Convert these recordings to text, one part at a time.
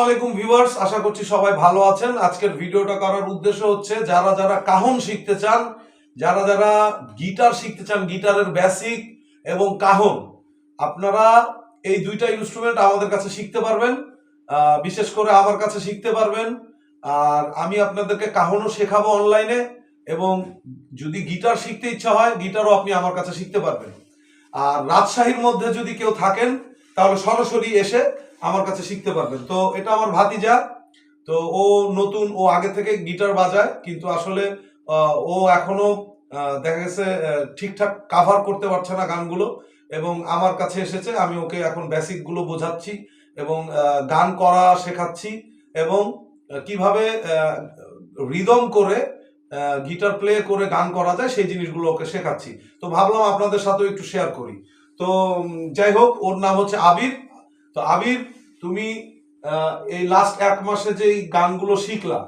আলাইকুম আশা করছি সবাই ভালো আছেন। আজকের ভিডিওটা করার উদ্দেশ্য হচ্ছে, যারা যারা কাহন শিখতে চান, যারা যারা গিটার শিখতে চান, গিটারের এবং আপনারা এই দুইটা আমাদের কাছে শিখতে পারবেন বিশেষ করে আমার কাছে শিখতে পারবেন। আর আমি আপনাদেরকে কাহনও শেখাবো অনলাইনে এবং যদি গিটার শিখতে ইচ্ছা হয়, গিটারও আপনি আমার কাছে শিখতে পারবেন। আর রাজশাহীর মধ্যে যদি কেউ থাকেন, তাহলে সরাসরি এসে আমার কাছে শিখতে পারবেন। তো এটা আমার ভাতিজা। তো ও নতুন, ও আগে থেকে গিটার বাজায়, কিন্তু আসলে ও এখনও দেখা গেছে ঠিকঠাক কাভার করতে পারছে না গানগুলো এবং আমার কাছে এসেছে, আমি ওকে এখন বেসিকগুলো বোঝাচ্ছি এবং গান করা শেখাচ্ছি এবং কীভাবে রিদম করে গিটার প্লে করে গান করা যায়, সেই জিনিসগুলো ওকে শেখাচ্ছি। তো ভাবলাম আপনাদের সাথেও একটু শেয়ার করি। তো যাই হোক, ওর নাম হচ্ছে আবির। তো আবির তুমি এই লাস্ট এক মাসে যে গানগুলো শিখলা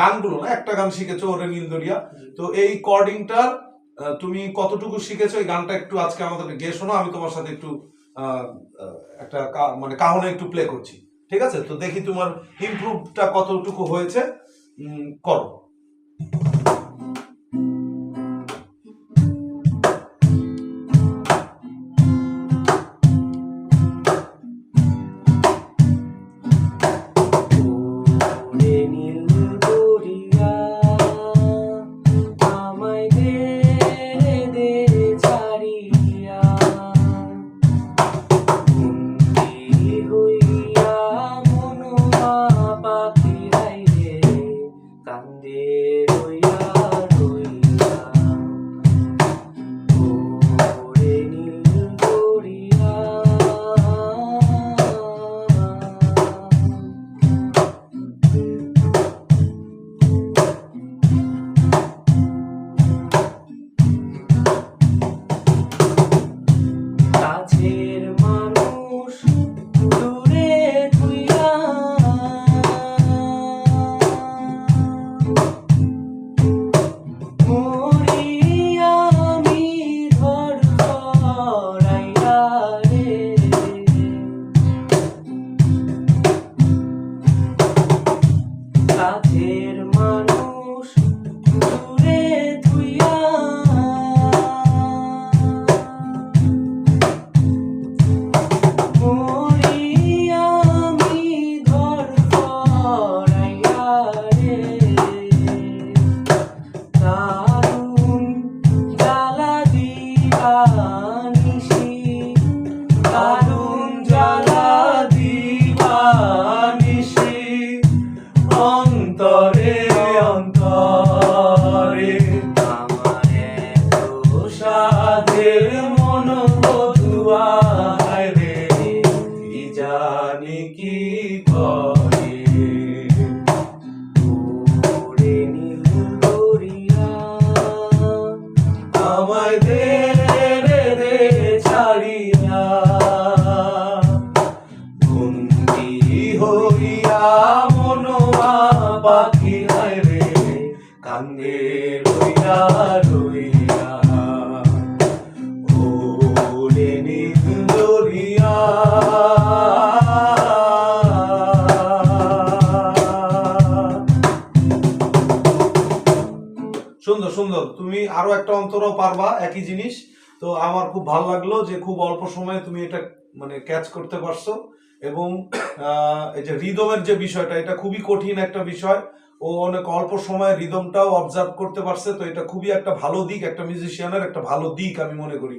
গানগুলো না, একটা গান শিখেছো ওরে নীলদরিয়া তো এই কর্ডিংটার তুমি কতটুকু শিখেছো? এই গানটা একটু আজকে আমাদেরকে গিয়ে শোনো আমি তোমার সাথে একটু একটা মানে কাহনে একটু প্লে করছি। ঠিক আছে? তো দেখি তোমার ইমপ্রুভটা কতটুকু হয়েছে। করো। কান্দে সুন্দর সুন্দর। তুমি আরও একটা অন্তরও পারবা, একই জিনিস। তো আমার খুব ভালো লাগল যে খুব অল্প সময়ে তুমি এটা মানে ক্যাচ করতে পারছ। এবং এই যে রিদমের যে বিষয়টা, এটা খুবই কঠিন একটা বিষয়। ও অনেক অল্প সময়ে রিদমটাও অবজার্ভ করতে পারছে, তো এটা খুবই একটা ভালো দিক, একটা মিউজিশিয়ানের একটা ভালো দিক আমি মনে করি।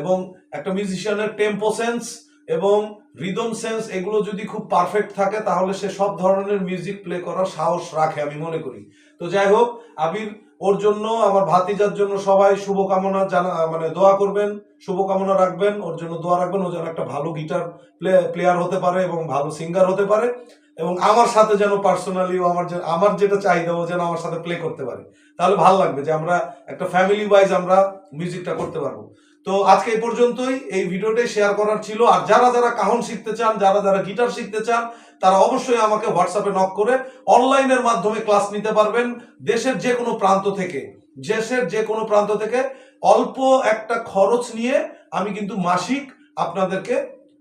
এবং একটা মিউজিশিয়ানের টেম্পো সেন্স এবং রিদম সেন্স এগুলো যদি খুব পারফেক্ট থাকে, তাহলে সে সব ধরনের মিউজিক প্লে করার সাহস রাখে, আমি মনে করি। তো যাই হোক, আবির, ওর জন্য, আমার ভাতিজার জন্য সবাই শুভকামনা জানা মানে দোয়া করবেন, শুভকামনা রাখবেন, ওর জন্য দোয়া রাখবেন, ও যেন একটা ভালো গিটার প্লে প্লেয়ার হতে পারে এবং ভালো সিঙ্গার হতে পারে এবং আমার সাথে যেন পার্সোনালি আমার যে, আমার যেটা চাহিদা, ও যেন আমার সাথে প্লে করতে পারে। তাহলে ভালো লাগবে যে আমরা একটা ফ্যামিলি ওয়াইজ আমরা মিউজিকটা করতে পারব। তো আজকে এই পর্যন্তই। এই ভিডিওটাই শেয়ার করার ছিল। আর যারা যারা কাহন শিখতে চান, যারা যারা গিটার শিখতে চান, তারা অবশ্যই আমাকে হোয়াটসঅ্যাপে নক করে অনলাইনের মাধ্যমে ক্লাস নিতে পারবেন। দেশের যে কোনো প্রান্ত থেকে, দেশের যে কোনো প্রান্ত থেকে অল্প একটা খরচ নিয়ে আমি কিন্তু মাসিক আপনাদেরকে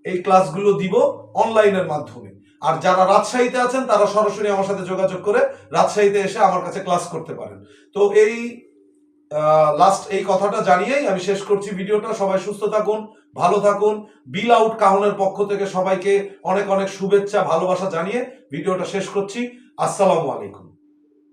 এই ক্লাসগুলো দিব অনলাইনের মাধ্যমে। আর যারা রাজশাহীতে আছেন, তারা সরাসরি আমার সাথে যোগাযোগ করে রাজশাহীতে এসে আমার কাছে ক্লাস করতে পারেন। তো এই লাস্ট এই কথাটা জানিয়েই আমি শেষ করছি ভিডিওটা। সবাই সুস্থ থাকুন, ভালো থাকুন। বিল আউট কাহনের পক্ষ থেকে সবাইকে অনেক অনেক শুভেচ্ছা, ভালোবাসা জানিয়ে ভিডিওটা শেষ করছি। আসসালামু আলাইকুম।